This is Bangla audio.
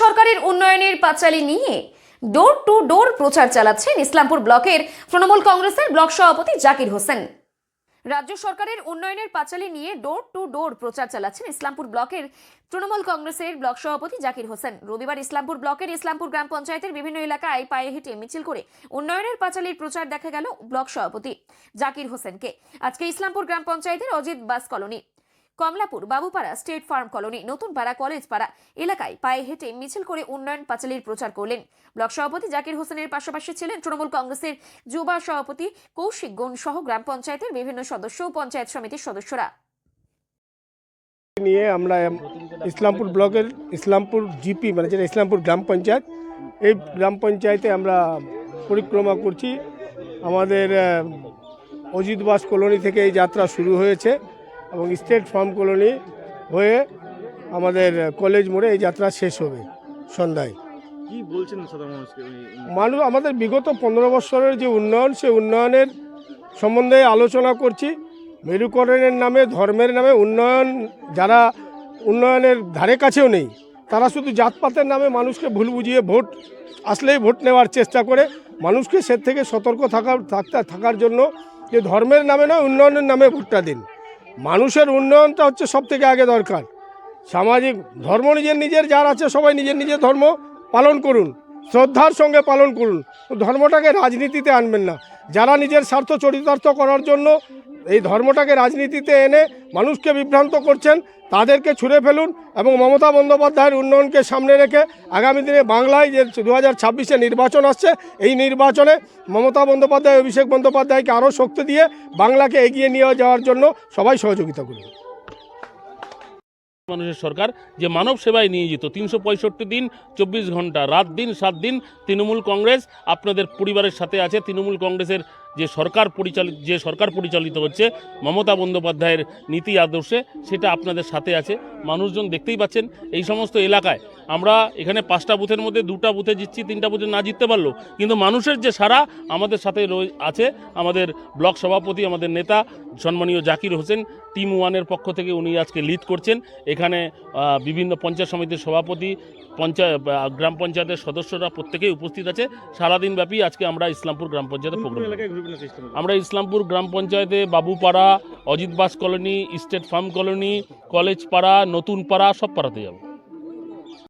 সরকারের উন্নয়নের পাঁচালী নিয়ে ডোর টু ডোর প্রচার চালাচ্ছেন ইসলামপুর ব্লকের তৃণমূল কংগ্রেসের ব্লক সভাপতি জাকির হোসেন। রাজ্য সরকারের উন্নয়নের পাঁচালী নিয়ে ডোর টু ডোর প্রচার চালাচ্ছেন ইসলামপুর ব্লকের তৃণমূল কংগ্রেসের ব্লক সভাপতি জাকির হোসেন। রবিবার ইসলামপুর ব্লকের ইসলামপুর গ্রাম পঞ্চায়েতের বিভিন্ন এলাকায় পায়ে হেঁটে মিছিল করে উন্নয়নের পাঁচালীর প্রচার দেখা গেল ব্লক সভাপতি জাকির হোসেনকে। আজকে ইসলামপুর গ্রাম পঞ্চায়েতের Ajit Bas colony. Kamalapur, Babupara state farm colony Natun Para college পাড়া এলাকায় পায়ে হেঁটে মিছিল করে উন্নয়ন পাঁচালীর প্রচার করলেন। ব্লক সভাপতি জাকির হোসেনের পাশাপাশি ছিলেন তৃণমূল কংগ্রেসের যুবা সভাপতি কৌশিক গুণ সহ গ্রাম পঞ্চায়েতের বিভিন্ন সদস্য ও পঞ্চায়েত সমিতির সদস্যরা। নিয়ে আমরা ইসলামপুর ব্লকের ইসলামপুর জিপি মানে যেটা ইসলামপুর গ্রাম পঞ্চায়েত, এই গ্রাম পঞ্চায়েতে আমরা পরিক্রমা করছি। আমাদের অজিত বাস কলোনি থেকে এই যাত্রা শুরু হয়েছে। এবং স্টেট ফার্ম কলোনি হয়ে আমাদের কলেজ মোড়ে এই যাত্রা শেষ হবে সন্ধ্যায়। কি বলছেন সাধারণ মানুষকে মানুষ আমাদের বিগত পনেরো বছরের যে উন্নয়ন সেই উন্নয়নের সম্বন্ধে আলোচনা করছি। মেরুকরণের নামে ধর্মের নামে উন্নয়ন যারা উন্নয়নের ধারে কাছেও নেই তারা শুধু জাতপাতের নামে মানুষকে ভুল বুঝিয়ে ভোট আসলেই ভোট নেওয়ার চেষ্টা করে। মানুষকে সে থেকে সতর্ক থাকার থাকতে থাকার জন্য যে ধর্মের নামে নয় উন্নয়নের নামে ভোটটা দিন। মানুষের উন্নয়নটা হচ্ছে সব থেকে আগে দরকার। সামাজিক ধর্ম নিজের নিজের, যার আছে সবাই নিজের নিজের ধর্ম পালন করুন, শ্রদ্ধার সঙ্গে পালন করুন। ধর্মটাকে রাজনীতিতে আনবেন না। যারা নিজের স্বার্থ চরিতার্থ করার জন্য এই ধর্মটাকে রাজনীতিতে এনে মানুষকে বিভ্রান্ত করছেন, তাদেরকে ছুঁড়ে ফেলুন এবং মমতা বন্দ্যোপাধ্যায়ের উন্নয়নকে সামনে রেখে আগামী দিনে বাংলায় যে দু হাজার ছাব্বিশে নির্বাচন আসছে, এই নির্বাচনে মমতা বন্দ্যোপাধ্যায়, অভিষেক বন্দ্যোপাধ্যায়কে আরও শক্তি দিয়ে বাংলাকে এগিয়ে নিয়ে যাওয়ার জন্য সবাই সহযোগিতা করুন। মানুষের সরকার যে মানব সেবায় নিয়োজিত, তিনশো দিন, চব্বিশ ঘণ্টা, রাত দিন, সাত দিন, তৃণমূল কংগ্রেস, আপনাদের পরিবারের সাথে আছে, তৃণমূল কংগ্রেসের যে সরকার পরিচালিত যে সরকার পরিচালিত হচ্ছে মমতা বন্দ্যোপাধ্যায়ের নীতি আদর্শে সেটা আপনাদের সাথে আছে। মানুষজন দেখতেই পাচ্ছেন এই সমস্ত এলাকায়। আমরা এখানে পাঁচটা বুথের মধ্যে দুটা বুথে জিতছি তিনটা বুথে না জিততে পারল কিন্তু মানুষের যে সারা আমাদের সাথে রয়ে- আছে আমাদের ব্লক সভাপতি আমাদের নেতা সম্মানীয় জাকির হোসেন টিম ওয়ানের পক্ষ থেকে উনি আজকে লিড করছেন। এখানে বিভিন্ন পঞ্চায়েত সমিতির সভাপতি পঞ্চায়েত গ্রাম পঞ্চায়েতের সদস্যরা প্রত্যেকেই উপস্থিত আছে। সারাদিন ব্যাপী আজকে আমরা ইসলামপুর গ্রাম পঞ্চায়েতে কোন কোন প্রোগ্রাম। আমরা ইসলামপুর গ্রাম পঞ্চায়েতে Babupara, Ajit Bas colony, state farm colony, college Para, Natun Para, সব পাড়াতে যাব।